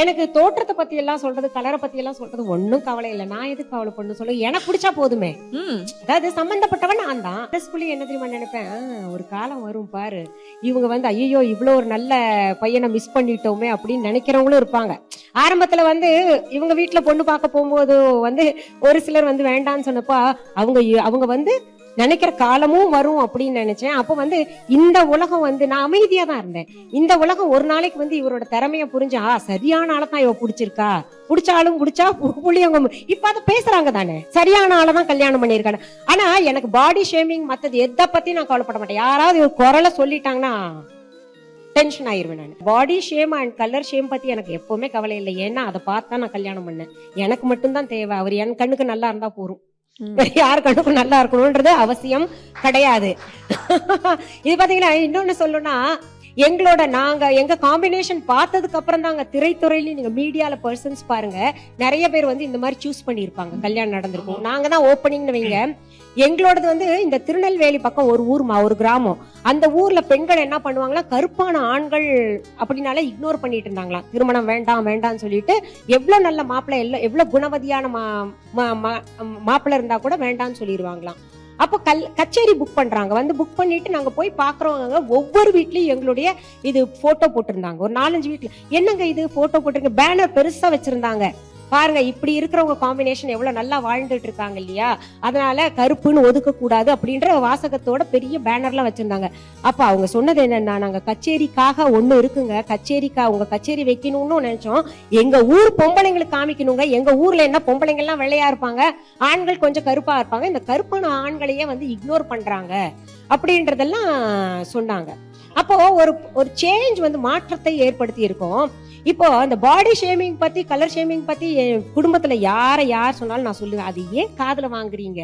எனக்கு தோற்றத்தை பத்தி எல்லாம் சொல்றது கலரை பத்தி எல்லாம் சொல்றது ஒண்ணும் கவலை இல்லை. நான் எதுக்கு கவலை பண்ணு சொல்லு? எனக்கு பிடிச்சா போதுமே. அதாவது சம்பந்தப்பட்டவன் நான் தான். என்ன தெரியுமா நினைப்பேன்? ஒரு காலம் வரும் பாரு. இவங்க வந்து ஐயோ இவ்வளோ ஒரு நல்ல பையனை மிஸ் பண்ணிட்டோமே அப்படின்னு நினைக்கிறவங்களும் இருப்பாங்க. ஆரம்பத்துல வந்து இவங்க வீட்டுல பொண்ணு பார்க்க போகும்போது வந்து ஒரு சிலர் வந்து வேண்டான்னு சொன்னப்போ அவங்க அவங்க வந்து நினைக்கிற காலமும் வரும் அப்படின்னு நினைச்சேன். அப்போ வந்து இந்த உலகம் வந்து நான் அமைதியா தான் இருந்தேன். இந்த உலகம் ஒரு நாளைக்கு வந்து இவரோட திறமைய புரிஞ்சா சரியான ஆளை தான் இவ பிடிச்சிருக்கா. பிடிச்சாலும் பிடிச்சா பு- இப்ப அதை பேசுறாங்க தானே. சரியான ஆளை தான் கல்யாணம் பண்ணியிருக்காங்க. ஆனா எனக்கு பாடி ஷேமிங் மத்தது எதை பத்தி நான் கவலைப்பட மாட்டேன். யாராவது ஒரு குரலை சொல்லிட்டாங்கன்னா டென்ஷன் ஆயிருவேன் நான். Body shame and colour shame பத்தி எனக்கு எப்பவுமே கவலை இல்லை. ஏன்னா அதை பார்த்தா நான் கல்யாணம் பண்ணேன். எனக்கு மட்டும்தான் தேவை. அவர் என் கண்ணுக்கு நல்லா இருந்தா போதும். யார் கண்ணுக்கும் நல்லா இருக்கணும்ன்றது அவசியம் கிடையாது. இது பாத்தீங்கன்னா இன்னொன்னு சொல்லணும்னா எங்களோட நாங்க எங்க காம்பினேஷன் பார்த்ததுக்கு அப்புறம் தாங்க திரைத்துறையில நீங்க மீடியால பர்சன்ஸ் பாருங்க நிறைய பேர் வந்து இந்த மாதிரி சூஸ் பண்ணியிருப்பாங்க. கல்யாணம் நடந்திருக்கும். நாங்க தான் ஓப்பனிங்னு வைங்க. எங்களோடது வந்து இந்த திருநெல்வேலி பக்கம் ஒரு ஊர்மா ஒரு கிராமம். அந்த ஊர்ல பெண்கள் என்ன பண்ணுவாங்கன்னா கருப்பான ஆண்கள் அப்படின்னாலே இக்னோர் பண்ணிட்டு இருந்தாங்களாம். திருமணம் வேண்டாம் வேண்டாம்னு சொல்லிட்டு எவ்வளவு நல்ல மாப்பிள்ளை எல்லாம் எவ்வளவு குணவதியான மா மா- மாப்பிள்ளை இருந்தா கூட வேண்டாம்னு சொல்லிடுவாங்களாம் அப்போ கல் கச்சேரி புக் பண்றாங்க. வந்து புக் பண்ணிட்டு நாங்க போய் பாக்குறவங்க ஒவ்வொரு வீட்லயும் எங்களுடைய இது போட்டோ போட்டிருந்தாங்க. ஒரு நாலஞ்சு வீட்ல. என்னங்க இது போட்டோ போட்டிருக்க? பேனர் பெருசா வச்சிருந்தாங்க. பாருங்க இப்படி இருக்கிறவங்க காம்பினேஷன் எவ்வளவு நல்லா வாழ்ந்துட்டு இருக்காங்க இல்லையா? அதனால கருப்புன்னு ஒதுக்க கூடாது அப்படின்ற வாசகத்தோட பெரிய பேனர்லாம் வச்சிருந்தாங்க. அப்ப அவங்க சொன்னது என்னன்னா நாங்க கச்சேரிக்காக ஒண்ணு இருக்குங்க. கச்சேரிக்கா உங்க கச்சேரி வைக்கணும்னு நினைச்சோம். எங்க ஊர் பொம்பளைங்களுக்கு காமிக்கணுங்க. எங்க ஊர்ல என்ன பொம்பளைங்க எல்லாம் வெள்ளையா இருப்பாங்க? ஆண்கள் கொஞ்சம் கருப்பா இருப்பாங்க. இந்த கருப்பான ஆண்களையே வந்து இக்னோர் பண்றாங்க அப்படின்றதெல்லாம் சொன்னாங்க. அப்போ ஒரு ஒரு சேஞ்ச் வந்து மாற்றத்தை ஏற்படுத்தி இருக்கோம். இப்போ அந்த பாடி ஷேமிங் பத்தி கலர் ஷேமிங் பத்தி என் குடும்பத்துல யாரை யார் சொன்னாலும் நான் சொல்லுவேன். அது ஏன் காதுல வாங்குறீங்க?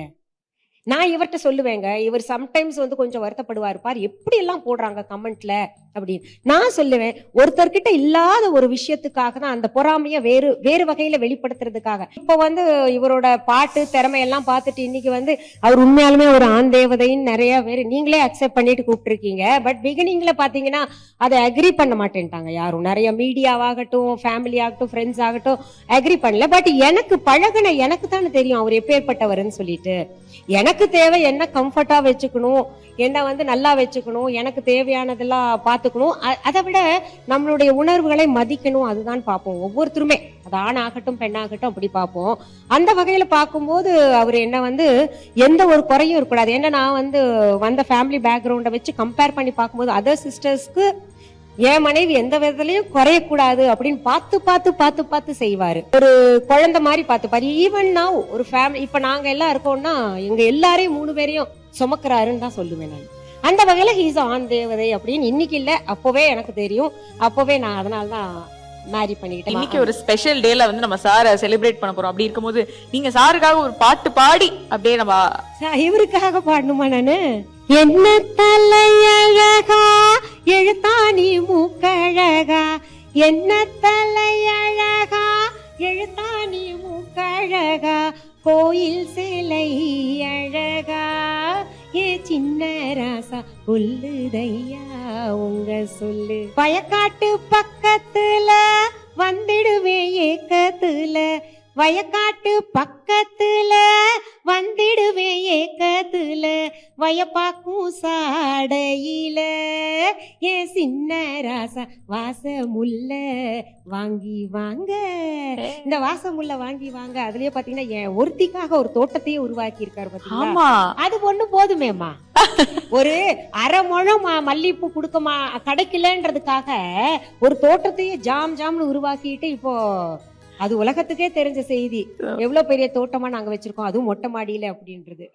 நான் இவர்கிட்ட சொல்லுவேங்க. இவர் சம்டைம்ஸ் வந்து கொஞ்சம் வருத்தப்படுவார். பார் எப்படி எல்லாம் போடுறாங்க கமெண்ட்ல அப்படின்னு. நான் சொல்லுவேன் ஒருத்தர்கிட்ட இல்லாத ஒரு விஷயத்துக்காக தான் அந்த பொறாமைய வேறு வேறு வகையில வெளிப்படுத்துறதுக்காக. இப்போ வந்து இவரோட பாட்டு திறமையெல்லாம் பார்த்துட்டு இன்னைக்கு வந்து அவர் உண்மையாலுமே ஒரு ஆண் தேவதைன்னு நிறைய பேர் நீங்களே அக்செப்ட் பண்ணிட்டு கூப்பிட்டுருக்கீங்க. பட் பிகினிங்ல பாத்தீங்கன்னா அதை அக்ரி பண்ண மாட்டேன்ட்டாங்க யாரும். நிறைய மீடியாவாகட்டும் ஃபேமிலி ஆகட்டும் ஃப்ரெண்ட்ஸ் ஆகட்டும் அக்ரி பண்ணல. பட் எனக்கு பழகுன எனக்கு தானே தெரியும் அவர் எப்பேற்பட்டவர்னு சொல்லிட்டு. எனக்கு தேவை என்ன கம்ஃபர்ட்டா வச்சுக்கணும் என்ன வந்து நல்லா வச்சுக்கணும் எனக்கு தேவையானதெல்லாம் பார்த்து பார்த்துக்கணும். அதை விட நம்மளுடைய உணர்வுகளை மதிக்கணும். அதுதான் பார்ப்போம். ஒவ்வொருத்தருமே. அது ஆணாகட்டும் பெண்ணாகட்டும் அப்படி பார்ப்போம். அந்த வகையில பார்க்கும்போது அவர் என்ன வந்து எந்த ஒரு குறையும் இருக்கக்கூடாது. ஏன்னா நான் வந்து வந்த ஃபேமிலி பேக்ரவுண்டை வச்சு கம்பேர் பண்ணி பார்க்கும்போது அதர் சிஸ்டர்ஸ்க்கு என் மனைவி எந்த விதத்துலயும் குறையக்கூடாது அப்படின்னு பார்த்து பார்த்து பார்த்து பார்த்து செய்வாரு. ஒரு குழந்தை மாதிரி பார்த்துப்பாரு. ஈவன் நான் ஒரு ஃபேமிலி இப்ப நாங்க எல்லாம் இருக்கோம்னா எங்க எல்லாரையும் மூணு பேரையும் சுமக்கிறாருன்னு தான் சொல்லுவேன் நான். அந்த வகையில ஹீஸ் ஆன் தேவதை அப்படின்னு இன்னைக்கு இல்ல அப்பவே எனக்கு தெரியும். அப்பவே நான் அதனால தான் மேரி பண்ணிக்கிட்டேன். இன்னைக்கு ஒரு ஸ்பெஷல் டேல வந்து நம்ம சாரை செலிப்ரேட் பண்ண போறோம். அப்படி இருக்கும்போது நீங்க சாருக்காக ஒரு பாட்டு பாடி அப்படியே நம்ம இவருக்காக பாடணுமா நானு? என்ன தலையழகா எழுத்தாணி மூக்கழகா? என்ன தலையழகா எழுத்தாணி மூக்கழகா? கோயில் ராசா உங்க சொல்லு. வயக்காட்டு பக்கத்துல வந்துடுவேன் ஏக்கத்துல. வயக்காட்டு பக்கத்துல வந்துடு வயப்பாக்கும் சாடையில ஏன் சின்ன ராசா வாசமுல்ல வாங்கி வாங்க. இந்த வாசமுல்ல வாங்கி வாங்க அதுலயே பாத்தீங்கன்னா என் ஒருத்திக்காக ஒரு தோட்டத்தையே உருவாக்கி இருக்காரு பாத்தீங்களா அது ஒண்ணு போதுமேம்மா. ஒரு அரை முழம் மல்லிகைப்பூ கொடுக்கமா கிடைக்கலன்றதுக்காக ஒரு தோட்டத்தையே ஜாம் ஜாம்னு உருவாக்கிட்டு இப்போ அது உலகத்துக்கே தெரிஞ்ச செய்தி. எவ்வளவு பெரிய தோட்டமா நாங்க வச்சிருக்கோம் அதுவும் மொட்டை மாடியில அப்படின்றது.